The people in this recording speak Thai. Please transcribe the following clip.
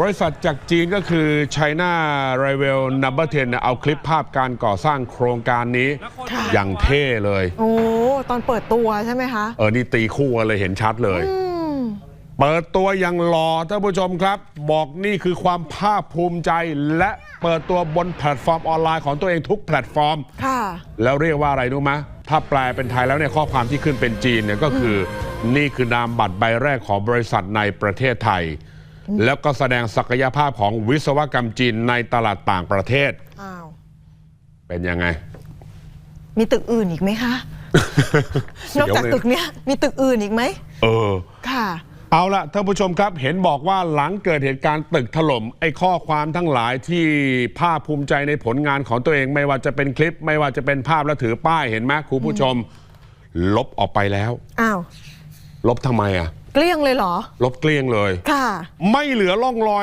บริษัทจากจีนก็คือ China Railway Number 10เนี่ยเอาคลิปภาพการก่อสร้างโครงการนี้ค่ะอย่างเท่เลย โอ้ ตอนเปิดตัวใช่ไหมคะ เออ นี่ตีคู่กันเลยเห็นชัดเลยอืมเปิดตัวอย่างหล่อท่านผู้ชมครับ บอกนี่คือความภาคภูมิใจ และเปิดตัวบนแพลตฟอร์มออนไลน์ของตัวเองทุกแพลตฟอร์ม ค่ะ แล้วเรียกว่าอะไรรู้ไหมถ้าแปลเป็นไทยแล้วเนี่ยข้อความที่ขึ้นเป็นจีนเนี่ยก็คืออนี่คือนามบัตรใบแรกของบริษัทในประเทศไทย แล้วก็แสดงศักยภาพของวิศวกรรมจีนในตลาดต่างประเทศ อ้าว เป็นยังไง มีตึกอื่นอีกไหมคะ นอกจากเดี๋ยวเลยตึกเนี้ย มีตึกอื่นอีกไหม เออ ค่ะ เอาละท่านผู้ชมครับ เห็นบอกว่าหลังเกิดเหตุการณ์ตึกถล่มไอ้ข้อความทั้งหลายที่ภาคภูมิใจในผลงานของตัวเอง ไม่ว่าจะเป็นคลิป ไม่ว่าจะเป็นภาพและถือป้ายเห็นไหมคุณผู้ชม ลบออกไปแล้ว อ้าว ลบทำไมอะ เกลี้ยงเลยเหรอ ลบเกลี้ยงเลย ค่ะ ไม่เหลือร่องรอย